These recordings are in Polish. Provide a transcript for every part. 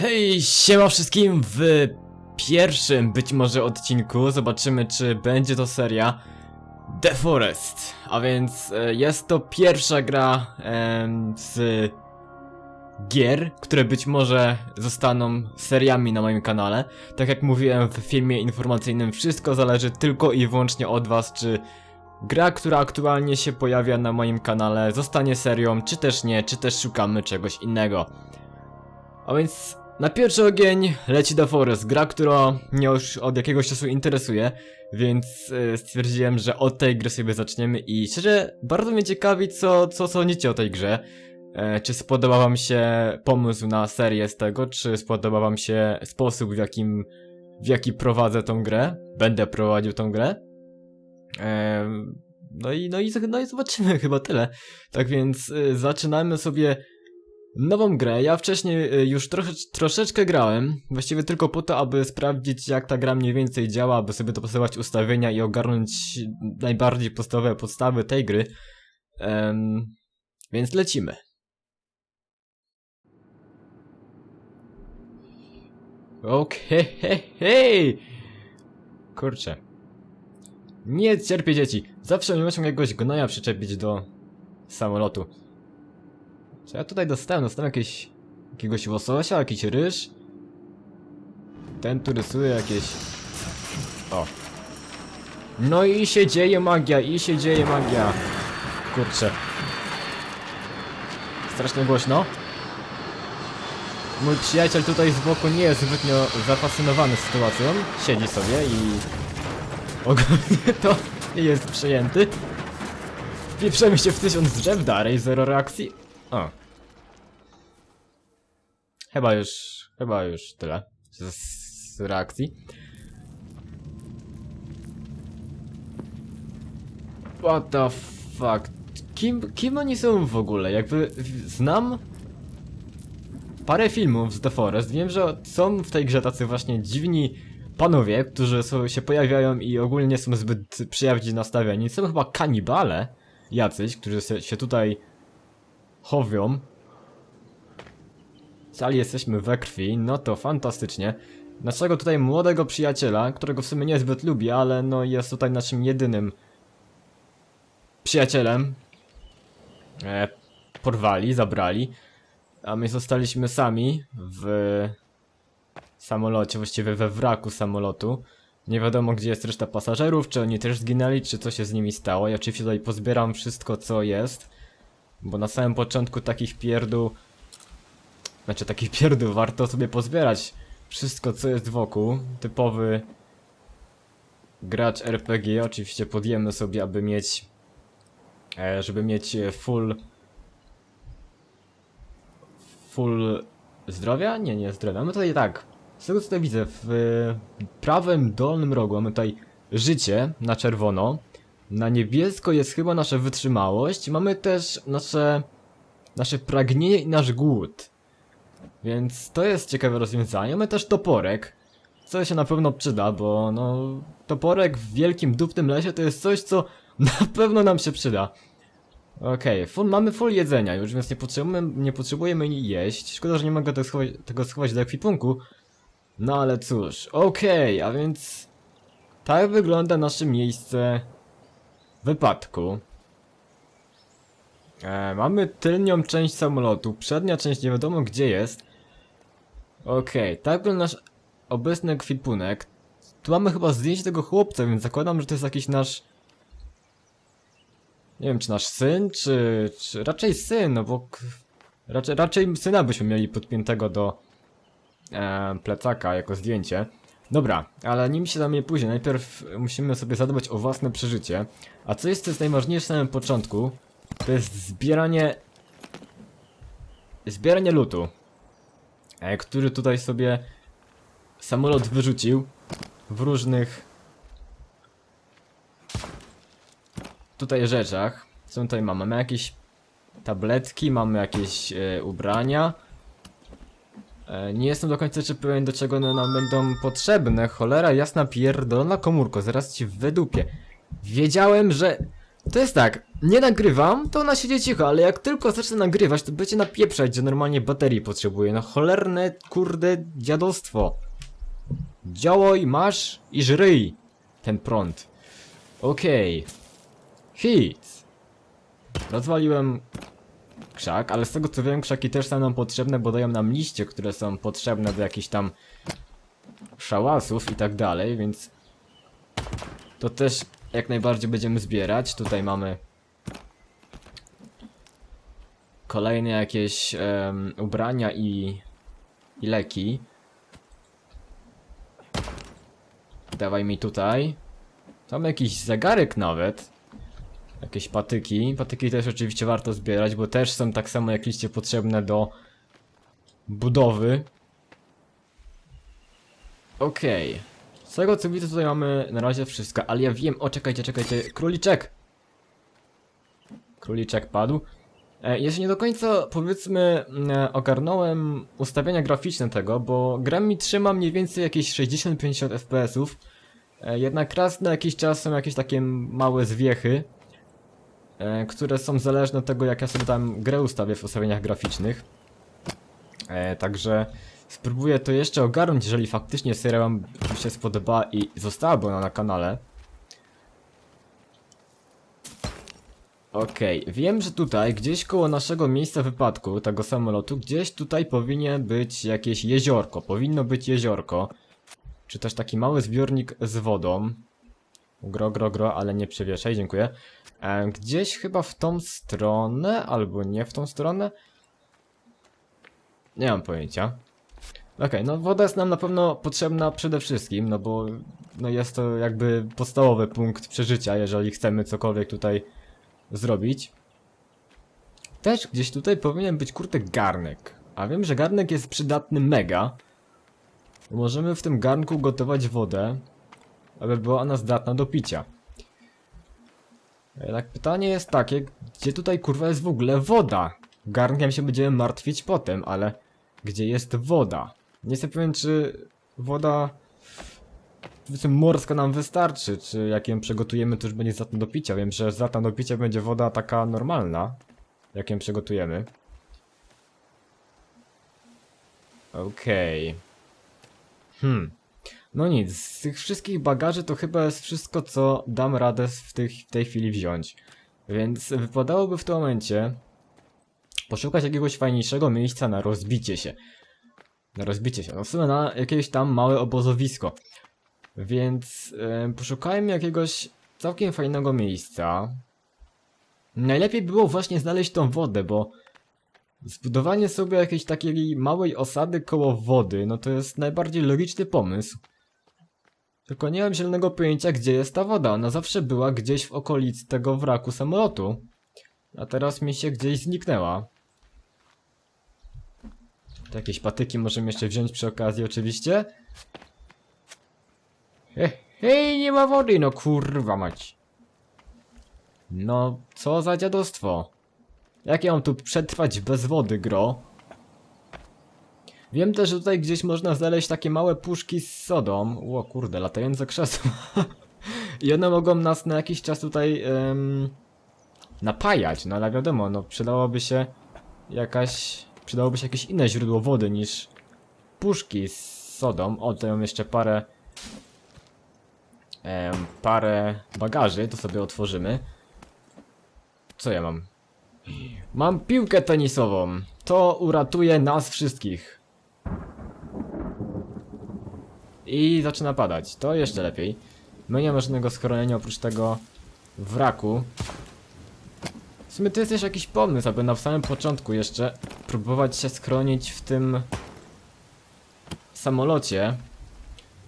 Hej, siema wszystkim w pierwszym być może odcinku zobaczymy czy będzie to seria The Forest, a więc e, jest to pierwsza gra em, z gier, które być może zostaną seriami na moim kanale. Tak jak mówiłem w filmie informacyjnym, wszystko zależy tylko i wyłącznie od was, czy gra, która aktualnie się pojawia na moim kanale zostanie serią, czy też nie, czy też szukamy czegoś innego. A więc na pierwszy ogień leci The Forest, gra, która mnie już od jakiegoś czasu interesuje, więc e, stwierdziłem, że od tej gry sobie zaczniemy i szczerze bardzo mnie ciekawi, co, co sądzicie o tej grze. E, czy spodoba wam się pomysł na serię z tego, czy spodoba wam się sposób, w jakim, w jaki prowadzę tą grę, będę prowadził tą grę. Em, no i, no i, no i zobaczymy, chyba tyle. Tak więc zaczynamy sobie nową grę. Ja wcześniej y, już trosze, troszeczkę grałem, właściwie tylko po to, aby sprawdzić jak ta gra mniej więcej działa, aby sobie dopasować ustawienia i ogarnąć najbardziej podstawowe podstawy tej gry. Em, więc lecimy. Okej, hej, hej! Kurczę. Nie cierpię dzieci. Zawsze nie muszę jakiegoś gnoja przyczepić do samolotu. Co ja tutaj dostałem? Dostałem jakieś... Jakiegoś łososia, jakiś ryż. Ten tu rysuje jakieś... O. No i się dzieje magia, i się dzieje magia. Kurczę. Strasznie głośno. Mój przyjaciel tutaj z boku nie jest zbytnio zafascynowany sytuacją. Siedzi sobie i... Ogólnie to nie jest przejęty. Wpieprzemy się w tysiąc drzew dalej, zero reakcji. O. Chyba już, chyba już tyle z, z reakcji. What the fuck? Kim, kim oni są w ogóle? Jakby znam parę filmów z The Forest. Wiem, że są w tej grze tacy właśnie dziwni panowie, którzy są, się pojawiają i ogólnie nie są zbyt przyjaźnie nastawieni. Są chyba kanibale jacyś, którzy się, się tutaj chowią. Cali jesteśmy we krwi, no to fantastycznie. Naszego tutaj młodego przyjaciela, którego w sumie niezbyt lubię, ale no jest tutaj naszym jedynym przyjacielem. E, porwali, zabrali. A my zostaliśmy sami w samolocie, właściwie we wraku samolotu. Nie wiadomo gdzie jest reszta pasażerów, czy oni też zginęli, czy co się z nimi stało. Ja oczywiście tutaj pozbieram wszystko co jest. Bo na samym początku takich pierdół... Znaczy takich pierdół warto sobie pozbierać wszystko co jest wokół. Typowy gracz RPG. Oczywiście podjemy sobie, aby mieć... E, żeby mieć full... Full zdrowia? Nie, nie zdrowia. My tutaj tak, z tego co tutaj widzę, w prawym dolnym rogu mamy tutaj życie na czerwono. Na niebiesko jest chyba nasza wytrzymałość. Mamy też nasze, nasze pragnienie i nasz głód. Więc to jest ciekawe rozwiązanie. Mamy też toporek. Co się na pewno przyda, bo no toporek w wielkim dupnym lesie to jest coś, co na pewno nam się przyda. Okej, full, mamy full jedzenia już, więc nie potrzebujemy, nie potrzebujemy jeść. Szkoda, że nie mogę tego schować, tego schować do ekwipunku. No ale cóż, okej, a więc tak wygląda nasze miejsce wypadku. E, mamy tylnią część samolotu, przednia część nie wiadomo gdzie jest. Okej, tak wygląda nasz obecny ekwipunek. Tu mamy chyba zdjęcie tego chłopca, więc zakładam, że to jest jakiś nasz... Nie wiem, czy nasz syn, czy... czy raczej syn, no bo... Raczej, raczej syna byśmy mieli podpiętego do e, plecaka jako zdjęcie. Dobra, ale nim się zajmie później, najpierw musimy sobie zadbać o własne przeżycie. A co jest, co jest najważniejsze na samym początku, to jest zbieranie... Zbieranie lutu. E, który tutaj sobie samolot wyrzucił w różnych tutaj rzeczach. Co tutaj mamy? Mamy jakieś tabletki, mamy jakieś e, ubrania. E, nie jestem do końca czy pewien do czego one nam będą potrzebne. Cholera jasna pierdolona komórko, zaraz ci wydupię. Wiedziałem, że... To jest tak, nie nagrywam, to ona siedzi cicho, ale jak tylko zacznę nagrywać, to będzie napieprzać, że normalnie baterii potrzebuje. No cholerne, kurde, dziadostwo. Działaj, masz i żryj ten prąd. Okej. Hit. Rozwaliłem krzak, ale z tego co wiem, krzaki też są nam potrzebne, bo dają nam liście, które są potrzebne do jakichś tam szałasów i tak dalej, więc to też jak najbardziej będziemy zbierać. Tutaj mamy kolejne jakieś em, ubrania i, i leki. Dawaj mi tutaj. Tam jakiś zegarek nawet. Jakieś patyki. Patyki też oczywiście warto zbierać, bo też są tak samo jak liście potrzebne do budowy. Okej. Z tego co widzę tutaj mamy na razie wszystko, ale ja wiem, o czekajcie, czekajcie, króliczek! Króliczek padł. Jeszcze nie do końca powiedzmy e, ogarnąłem ustawienia graficzne tego, bo gra mi trzyma mniej więcej jakieś 60-50 FPS-ów. E, jednak raz na jakiś czas są jakieś takie małe zwiechy, które są zależne od tego jak ja sobie tam grę ustawię w ustawieniach graficznych. E, także spróbuję to jeszcze ogarnąć, jeżeli faktycznie seria wam się spodoba i zostałaby ona na kanale. Okej, wiem, że tutaj, gdzieś koło naszego miejsca wypadku, tego samolotu, gdzieś tutaj powinien być jakieś jeziorko. Powinno być jeziorko. Czy też taki mały zbiornik z wodą. Gro, gro, gro, ale nie przewieszaj, dziękuję. E, gdzieś chyba w tą stronę, albo nie w tą stronę. Nie mam pojęcia. Okej, no woda jest nam na pewno potrzebna przede wszystkim, no bo no jest to jakby podstawowy punkt przeżycia, jeżeli chcemy cokolwiek tutaj zrobić. Też gdzieś tutaj powinien być kurde garnek. A wiem, że garnek jest przydatny mega. Możemy w tym garnku gotować wodę, aby była ona zdatna do picia. Jednak pytanie jest takie, gdzie tutaj kurwa jest w ogóle woda? Garnkiem się będziemy martwić potem, ale gdzie jest woda? Nie jestem pewien, czy woda morska nam wystarczy, czy jak ją przygotujemy, to już będzie zdatna do picia. Wiem, że zdatna do picia będzie woda taka normalna, jak ją przygotujemy. Okej. Hmm. No nic, z tych wszystkich bagaży to chyba jest wszystko, co dam radę w, tych, w tej chwili wziąć. Więc wypadałoby w tym momencie poszukać jakiegoś fajniejszego miejsca na rozbicie się. Na rozbicie się. No w sumie na jakieś tam małe obozowisko. Więc e, poszukajmy jakiegoś całkiem fajnego miejsca. Najlepiej było właśnie znaleźć tą wodę, bo zbudowanie sobie jakiejś takiej małej osady koło wody, no to jest najbardziej logiczny pomysł. Tylko nie mam zielonego pojęcia, gdzie jest ta woda. Ona zawsze była gdzieś w okolicy tego wraku samolotu. A teraz mi się gdzieś zniknęła. To jakieś patyki możemy jeszcze wziąć przy okazji oczywiście. Hej, hej, nie ma wody, no kurwa mać. No, co za dziadostwo. Jak ja mam tu przetrwać bez wody, gro? Wiem też, że tutaj gdzieś można znaleźć takie małe puszki z sodą. O kurde, latające krzesła. I one mogą nas na jakiś czas tutaj em, napajać, no ale wiadomo, no przydałoby się jakaś... Przydałoby się jakieś inne źródło wody niż puszki z sodą. O, tutaj mam jeszcze parę em, parę bagaży, to sobie otworzymy. Co ja mam? Mam piłkę tenisową. To uratuje nas wszystkich. I zaczyna padać. To jeszcze lepiej. My nie ma żadnego schronienia oprócz tego wraku. W sumie to jest też jakiś pomysł, aby na samym początku jeszcze próbować się schronić w tym samolocie.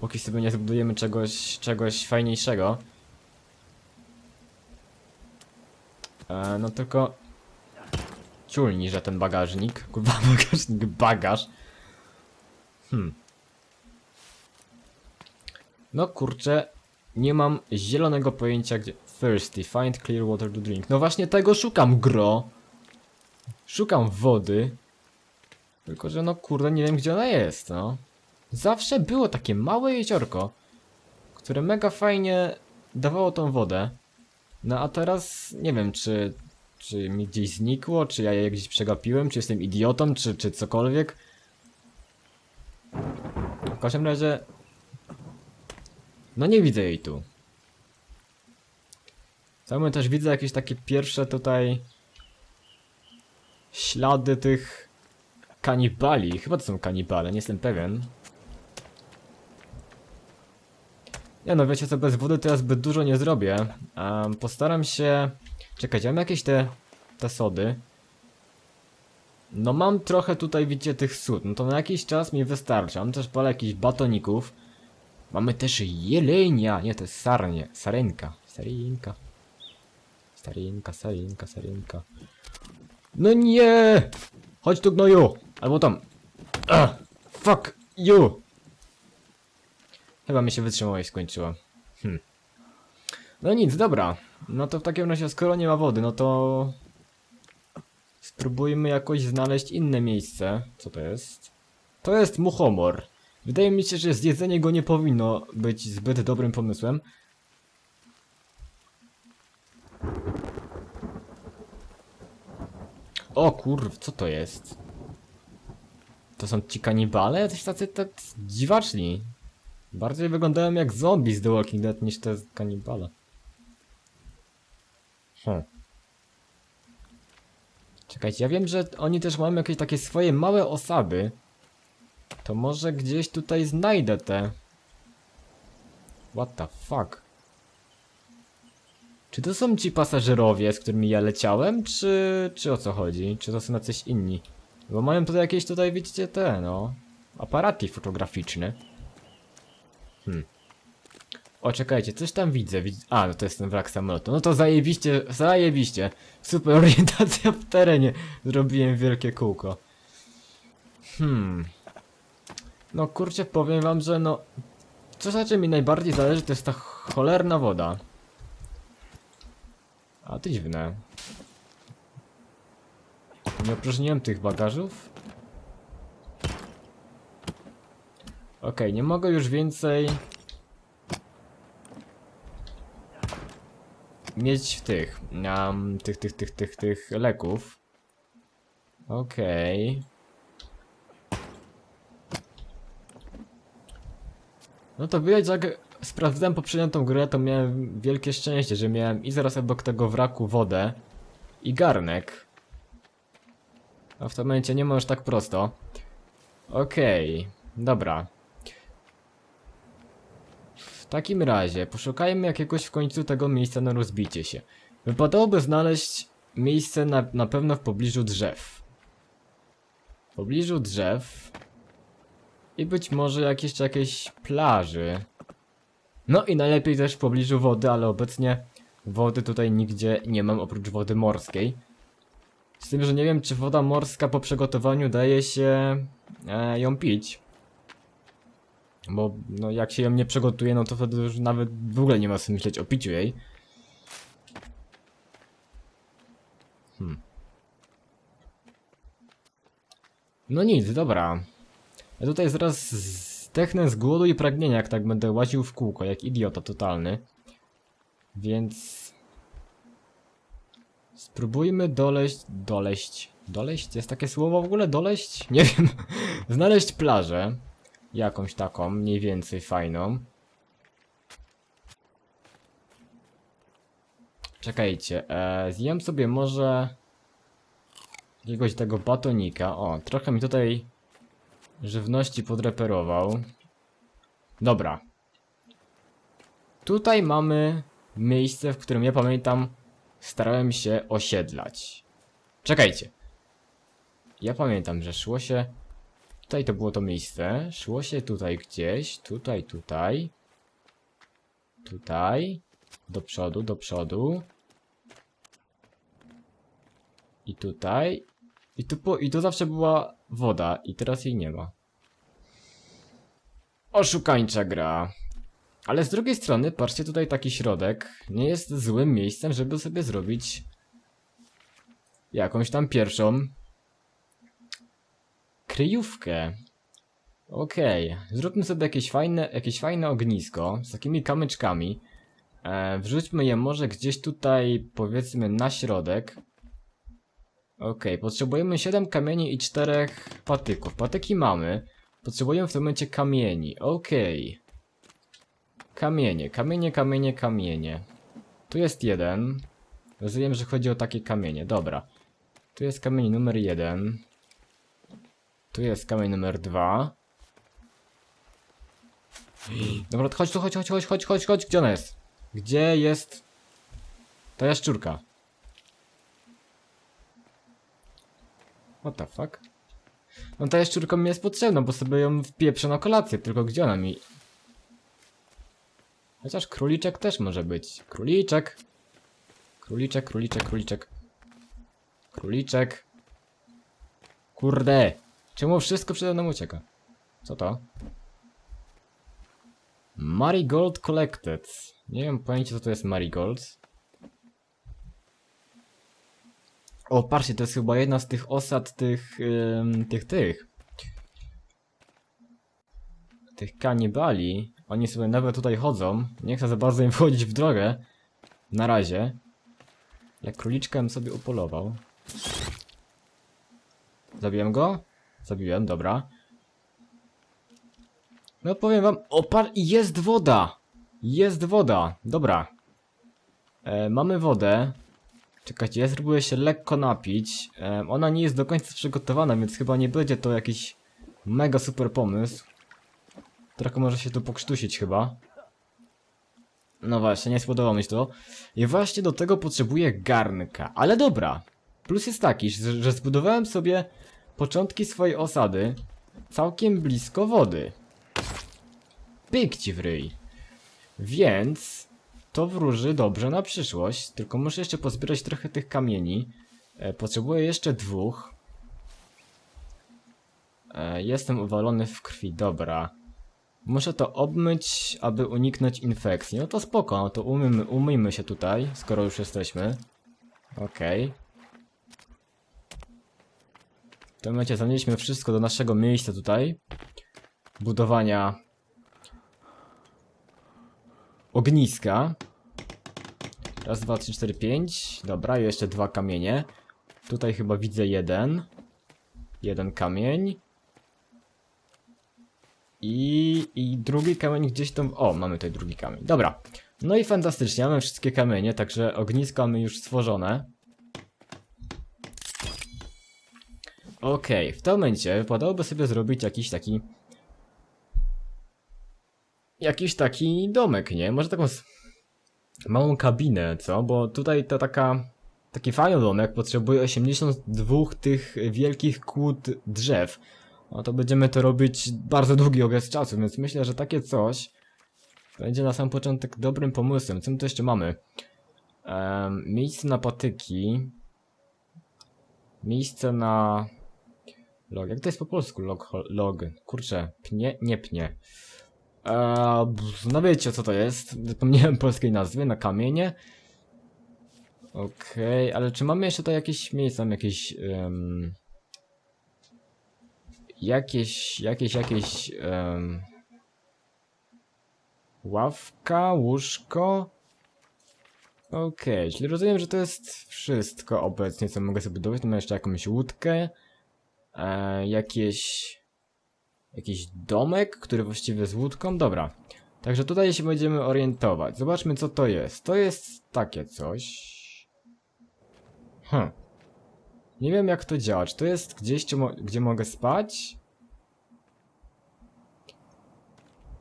Póki sobie nie zbudujemy czegoś, czegoś fajniejszego. E, no tylko... Ciulni, że ten bagażnik. Kurwa, bagażnik, bagaż. Hmm. No kurczę, nie mam zielonego pojęcia gdzie... Thirsty, find clear water to drink. No właśnie tego szukam, gro. Szukam wody. Tylko, że no kurde, nie wiem gdzie ona jest, no. Zawsze było takie małe jeziorko, które mega fajnie dawało tą wodę. No a teraz nie wiem, czy, czy mi gdzieś znikło, czy ja je gdzieś przegapiłem, czy jestem idiotą, czy, czy cokolwiek. W każdym razie... No nie widzę jej tu. Sam też widzę jakieś takie pierwsze tutaj... Ślady tych... Kanibali. Chyba to są kanibale, nie jestem pewien. Nie no, wiecie co, bez wody to ja zbyt dużo nie zrobię. Um, postaram się... Czekajcie, mam jakieś te... te sody. No mam trochę tutaj, widzicie, tych sód. No to na jakiś czas mi wystarczy. Mam też parę jakichś batoników. Mamy też jelenia. Nie, to jest sarnie. Sarenka. Sarinka. Sarinka, sarinka, sarinka. No nie! Chodź tu gnoju! Albo tam. Ah, fuck you! Chyba mi się wytrzymałość skończyła. Hm. No nic, dobra. No to w takim razie, skoro nie ma wody, no to... Spróbujmy jakoś znaleźć inne miejsce. Co to jest? To jest muchomor. Wydaje mi się, że zjedzenie go nie powinno być zbyt dobrym pomysłem. O kurw, co to jest? To są ci kanibale? Coś tacy tak dziwaczni. Bardziej wyglądają jak zombie z The Walking Dead niż te kanibale. Hm. Czekajcie, ja wiem, że oni też mają jakieś takie swoje małe osady. To może gdzieś tutaj znajdę te. What the fuck? Czy to są ci pasażerowie, z którymi ja leciałem, czy, czy o co chodzi? Czy to są jacyś inni? Bo mają tutaj jakieś tutaj, widzicie, te, no, aparaty fotograficzne. Hmm. O, czekajcie, coś tam widzę. Widz... A, no to jest ten wrak samolotu. No to zajebiście, zajebiście. Super orientacja w terenie. Zrobiłem wielkie kółko. Hmm. No kurczę, powiem wam, że no... Co na czym mi najbardziej zależy, to jest ta cholerna woda. A, to dziwne. Nie opróżniłem tych bagażów? Okej, nie mogę już więcej mieć tych, um, tych, tych, tych, tych, tych leków. Okej. No to widać, jak sprawdzałem poprzednią tą grę, to miałem wielkie szczęście, że miałem i zaraz obok tego wraku wodę i garnek. A w tym momencie nie ma już tak prosto. Okej, dobra. W takim razie poszukajmy jakiegoś w końcu tego miejsca na rozbicie się. Wypadałoby znaleźć miejsce na, na pewno w pobliżu drzew. W pobliżu drzew. I być może jakieś jakieś plaży. No i najlepiej też w pobliżu wody, ale obecnie wody tutaj nigdzie nie mam oprócz wody morskiej. Z tym, że nie wiem, czy woda morska po przygotowaniu daje się e, ją pić. Bo no, jak się ją nie przygotuje, no to wtedy już nawet w ogóle nie ma sensu myśleć o piciu jej. Hmm. No nic, dobra. Ja tutaj zaraz zdechnę z głodu i pragnienia, jak tak będę łaził w kółko, jak idiota totalny. Więc... Spróbujmy doleść... doleść... Doleść? Jest takie słowo w ogóle? Doleść? Nie wiem. Znaleźć plażę. Jakąś taką, mniej więcej fajną. Czekajcie, e, zjem sobie może jakiegoś tego batonika. O, trochę mi tutaj żywności podreperował. Dobra. Tutaj mamy miejsce, w którym ja pamiętam starałem się osiedlać. Czekajcie. Ja pamiętam, że szło się Tutaj to było to miejsce. Szło się tutaj gdzieś. Tutaj, tutaj. Tutaj. Do przodu, do przodu. I tutaj. I tu, po, I tu zawsze była woda. I teraz jej nie ma. Oszukańcza gra. Ale z drugiej strony, patrzcie tutaj taki środek. Nie jest złym miejscem, żeby sobie zrobić jakąś tam pierwszą kryjówkę. Okej, okay. zróbmy sobie jakieś fajne, jakieś fajne ognisko z takimi kamyczkami. E, wrzućmy je może gdzieś tutaj, powiedzmy, na środek. Okej, potrzebujemy 7 kamieni i 4 patyków. Patyki mamy. Potrzebujemy w tym momencie kamieni. Okej. Kamienie, kamienie, kamienie, kamienie. Tu jest jeden. Rozumiem, że chodzi o takie kamienie. Dobra. Tu jest kamień numer jeden. Tu jest kamień numer dwa. Dobra, chodź tu, chodź, chodź, chodź, chodź, chodź, chodź. Gdzie ona jest? Gdzie jest ta jaszczurka? What the fuck? No ta jaszczurka mi jest potrzebna, bo sobie ją wpieprzę na kolację, tylko gdzie ona mi... Chociaż króliczek też może być. Króliczek. Króliczek, króliczek, króliczek. Króliczek. Kurde. Czemu wszystko przede mną ucieka? Co to? Marigold Collected. Nie wiem pojęcia co to jest Marigold. O, patrzcie, to jest chyba jedna z tych osad tych, tych, tych. Tych kanibali. Oni sobie nawet tutaj chodzą. Nie chcę za bardzo im wchodzić w drogę. Na razie. Jak króliczkiem sobie upolował. Zabiłem go? Zabiłem, dobra. No powiem wam, o par... jest woda! Jest woda, dobra. E, mamy wodę. Czekajcie, ja spróbuję się lekko napić. Ona nie jest do końca przygotowana, więc chyba nie będzie to jakiś mega super pomysł. Trochę może się tu pokrztusić chyba. No właśnie, nie spodobało mi się to. I właśnie do tego potrzebuję garnka. Ale dobra. Plus jest taki, że, że zbudowałem sobie początki swojej osady całkiem blisko wody. Pyk ci w ryj. Więc to wróży dobrze na przyszłość. Tylko muszę jeszcze pozbierać trochę tych kamieni. E, potrzebuję jeszcze dwóch. E, jestem uwalony w krwi, dobra. Muszę to obmyć, aby uniknąć infekcji. No to spoko, no to umyjmy, umyjmy się tutaj, skoro już jesteśmy. Okej. W tym momencie zanieśmy wszystko do naszego miejsca tutaj. Budowania ogniska. Raz, dwa, trzy, cztery, pięć. Dobra, jeszcze dwa kamienie. Tutaj chyba widzę jeden. Jeden kamień. I, I drugi kamień gdzieś tam... O, mamy tutaj drugi kamień. Dobra. No i fantastycznie, mamy wszystkie kamienie, także ognisko mamy już stworzone. Okej, w tym momencie wypadałoby sobie zrobić jakiś taki... Jakiś taki domek, nie? Może taką małą kabinę, co? Bo tutaj to taka... Taki fajny domek potrzebuje 82 tych wielkich kłód drzew. No to będziemy to robić bardzo długi okres czasu, więc myślę, że takie coś będzie na sam początek dobrym pomysłem. Co my tu jeszcze mamy? Em, miejsce na patyki. Miejsce na... Log. Jak to jest po polsku? Log. log. Kurczę. Pnie? Nie pnie. Eee, no wiecie co to jest. Zapomniałem polskiej nazwy. Na kamienie. Okej, ale czy mamy jeszcze tutaj jakieś miejsca, jakieś... em, jakieś, jakieś, jakieś em, ławka, łóżko. Okej, czyli rozumiem, że to jest wszystko obecnie, co mogę sobie budować. Mam jeszcze jakąś łódkę, e, jakieś, jakiś domek, który właściwie z łódką. Dobra, także tutaj się będziemy orientować. Zobaczmy, co to jest. To jest takie coś. Hm. Nie wiem jak to działa. Czy to jest gdzieś, gdzie, mo gdzie mogę spać?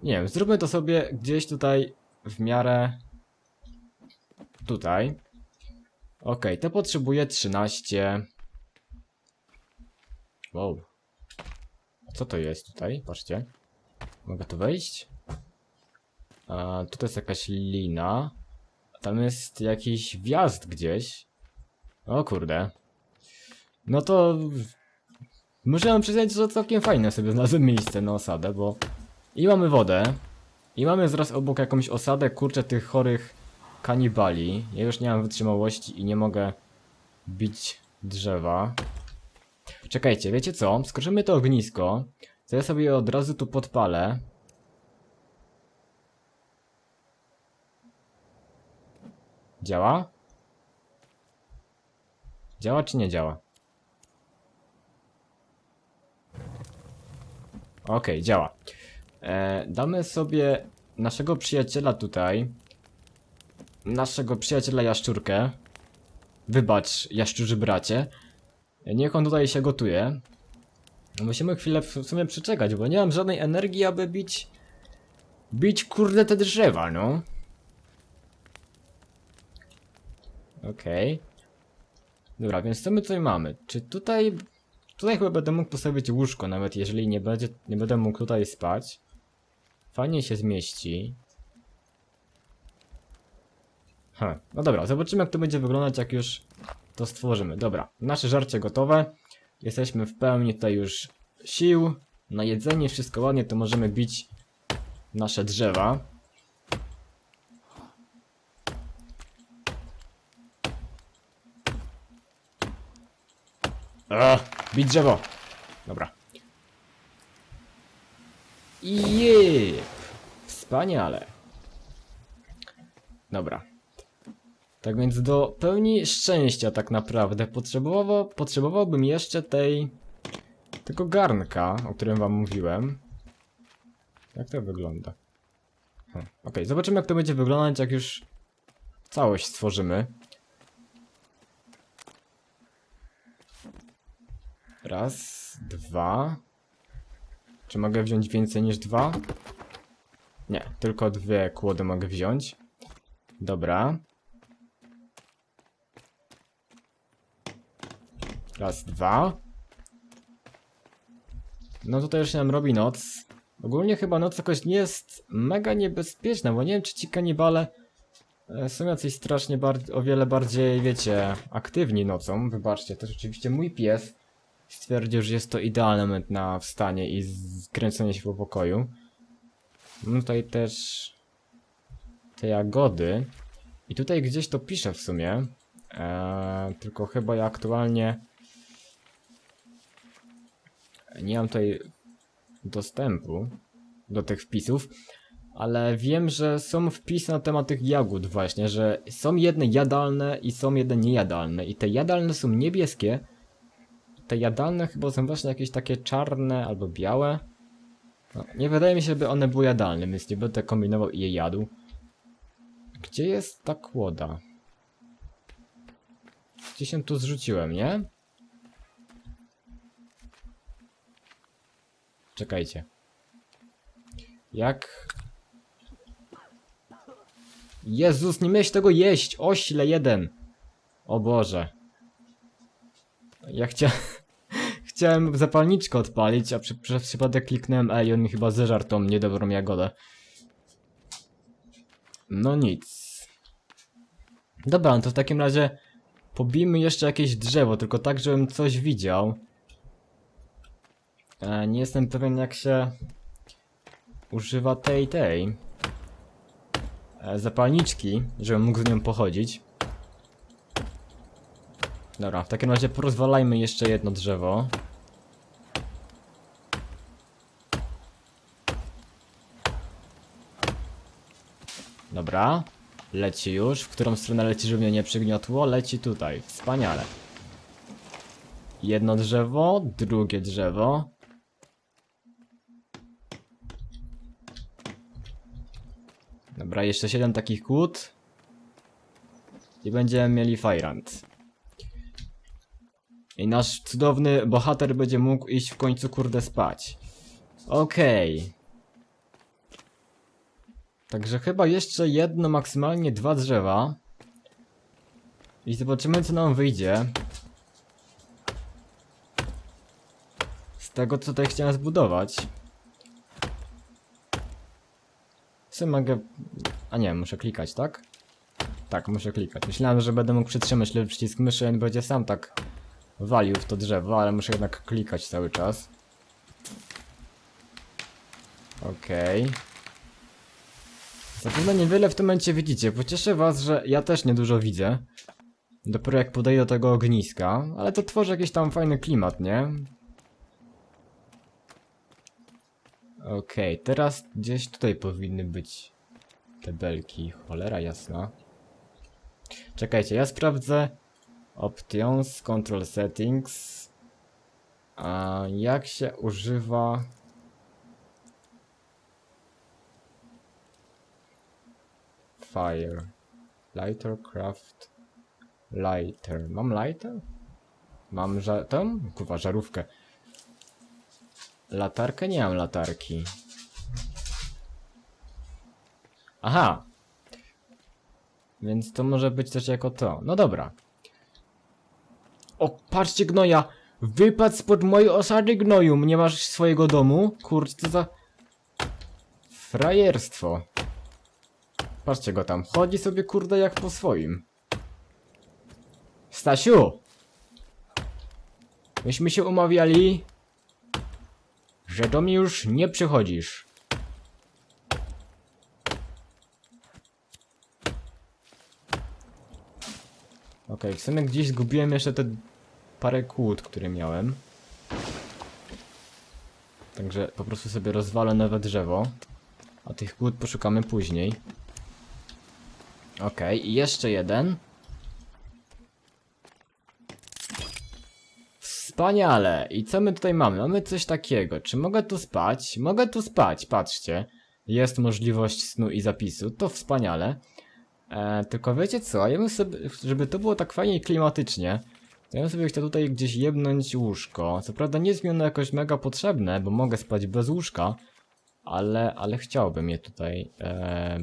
Nie wiem, zróbmy to sobie gdzieś tutaj w miarę... Tutaj. Okej, to potrzebuję 13. Wow. Co to jest tutaj? Patrzcie. Mogę tu wejść? A, tutaj jest jakaś lina. Tam jest jakiś wjazd gdzieś. O kurde. No to... Muszę przyznać, że całkiem fajne sobie znalazłem miejsce na osadę, bo... I mamy wodę. I mamy zaraz obok jakąś osadę, kurczę, tych chorych kanibali. Ja już nie mam wytrzymałości i nie mogę bić drzewa. Czekajcie, wiecie co? Skoczymy to ognisko. To ja sobie od razu tu podpalę. Działa? Działa czy nie działa? Okej, działa. E, damy sobie naszego przyjaciela tutaj. Naszego przyjaciela jaszczurkę. Wybacz, jaszczurzy bracie. Niech on tutaj się gotuje. Musimy chwilę w sumie przeczekać, bo nie mam żadnej energii, aby bić... Bić kurde te drzewa, no. Okej. Dobra, więc co my tutaj mamy? Czy tutaj... Tutaj chyba będę mógł postawić łóżko, nawet jeżeli nie, będzie, nie będę mógł tutaj spać. Fajnie się zmieści. Ha, no dobra, zobaczymy jak to będzie wyglądać, jak już to stworzymy. Dobra, nasze żarcie gotowe. Jesteśmy w pełni tutaj już sił. Na jedzenie, wszystko ładnie, to możemy bić nasze drzewa. A, bić drzewo. Dobra. Jep. Wspaniale. Dobra. Tak więc do pełni szczęścia tak naprawdę potrzebował, potrzebowałbym jeszcze tej... tego garnka, o którym wam mówiłem. Jak to wygląda? Hm, Okej, zobaczymy jak to będzie wyglądać, jak już całość stworzymy. Raz, dwa. Czy mogę wziąć więcej niż dwa? Nie, tylko dwie kłody mogę wziąć. Dobra. Raz, dwa. No tutaj już się nam robi noc. Ogólnie chyba noc jakoś nie jest mega niebezpieczna, bo nie wiem czy ci kanibale e, są jacyś strasznie o wiele bardziej, wiecie, aktywni nocą. Wybaczcie, to rzeczywiście mój pies stwierdził, że jest to idealny moment na wstanie i skręcenie się po pokoju. Mam tutaj też te jagody. I tutaj gdzieś to piszę w sumie. Eee, tylko chyba ja aktualnie nie mam tutaj dostępu do tych wpisów, ale wiem, że są wpisy na temat tych jagód właśnie, że są jedne jadalne i są jedne niejadalne i te jadalne są niebieskie, te jadalne chyba są właśnie jakieś takie czarne albo białe. No, nie wydaje mi się, by one były jadalne, więc nie będę kombinował i je jadł. Gdzie jest ta kłoda? Gdzie się tu zrzuciłem, nie? Czekajcie. Jak... Jezus, nie miałeś tego jeść! Ośle jeden! O Boże. Ja chcia... chciałem zapalniczkę odpalić, a przy, przez przypadek kliknąłem E i on mi chyba zeżarł tą niedobrą jagodę. No nic. Dobra, no to w takim razie pobijmy jeszcze jakieś drzewo, tylko tak, żebym coś widział. E, nie jestem pewien jak się używa tej, tej e, zapalniczki, żebym mógł z nią pochodzić. Dobra, w takim razie porozwalajmy jeszcze jedno drzewo. Dobra, leci już. W którą stronę leci, żeby mnie nie przygniotło? Leci tutaj, wspaniale. Jedno drzewo, drugie drzewo. Dobra, jeszcze 7 takich kłód. I będziemy mieli Fajrant. I nasz cudowny bohater będzie mógł iść w końcu kurde spać. Okej. Także chyba jeszcze jedno, maksymalnie dwa drzewa. I zobaczymy co nam wyjdzie. Z tego co tutaj chciałem zbudować. Mogę... A nie, muszę klikać, tak? Tak, muszę klikać. Myślałem, że będę mógł przytrzymać lewy przycisk myszy, on będzie sam tak walił w to drzewo, ale muszę jednak klikać cały czas. Okej. Okay. Zapewne niewiele w tym momencie widzicie. Pocieszę was, że ja też niedużo widzę. Dopiero jak podejdę do tego ogniska, ale to tworzy jakiś tam fajny klimat, nie? Okej, okay, teraz gdzieś tutaj powinny być te belki. Cholera jasna. Czekajcie, ja sprawdzę Options, Control Settings. A jak się używa... Fire. Lighter, craft. Lighter. Mam lighter? Mam ża... tam? Kurwa, żarówkę. Latarkę? Nie mam latarki. Aha! Więc to może być też jako to. No dobra. O, patrzcie gnoja! Wypadł spod mojej osady gnoju! Nie masz swojego domu? Kurczę, co za... Frajerstwo. Patrzcie go tam. Chodzi sobie kurde jak po swoim. Stasiu! Myśmy się umawiali, że do mnie już nie przychodzisz. Okej, w sumie gdzieś zgubiłem jeszcze te parę kłód, które miałem. Także po prostu sobie rozwalę nowe drzewo. A tych kłód poszukamy później. Okej, i jeszcze jeden. Wspaniale! I co my tutaj mamy? Mamy coś takiego. Czy mogę tu spać? Mogę tu spać, patrzcie. Jest możliwość snu i zapisu, to wspaniale. E, tylko wiecie co, ja bym sobie, żeby to było tak fajnie i klimatycznie, to ja bym sobie chciał tutaj gdzieś jebnąć łóżko. Co prawda nie jest mi ono jakoś mega potrzebne, bo mogę spać bez łóżka, ale, ale chciałbym je tutaj, e,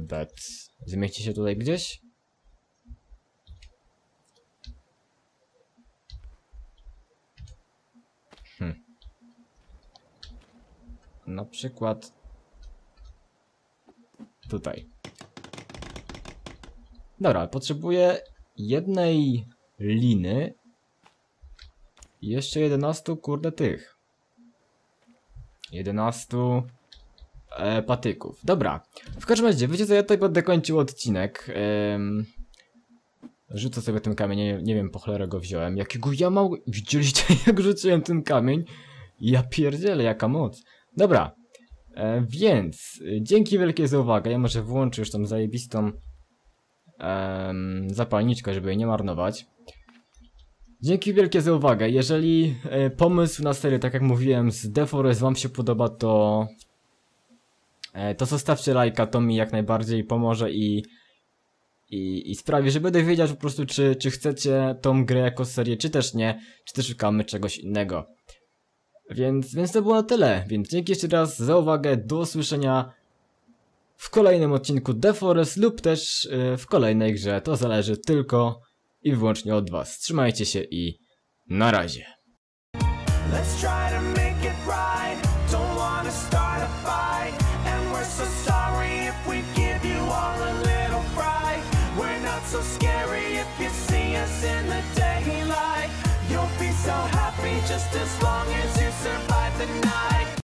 be. Zmieści się tutaj gdzieś? Na przykład tutaj. Dobra, potrzebuję jednej liny i jeszcze 11 kurde tych. 11 e, patyków. Dobra. W każdym razie, wiecie co, ja tutaj będę kończył odcinek. Rzucę sobie ten kamień, nie, nie wiem po cholerę go wziąłem. Jakiego ja mało... Widzieliście jak rzuciłem ten kamień? Ja pierdzielę, jaka moc. Dobra. E, więc, y, dzięki wielkie za uwagę. Ja może włączę już tą zajebistą zapalniczkę, żeby jej nie marnować. Dzięki wielkie za uwagę. Jeżeli e, pomysł na serię, tak jak mówiłem, z Deforest wam się podoba, to e, to zostawcie lajka, to mi jak najbardziej pomoże i i, i sprawi, że będę wiedział po prostu, czy, czy chcecie tą grę jako serię, czy też nie, czy też szukamy czegoś innego. Więc, więc to było na tyle. Więc dzięki jeszcze raz za uwagę, do usłyszenia w kolejnym odcinku Deforest lub też y, w kolejnej grze. To zależy tylko i wyłącznie od was. Trzymajcie się i na razie.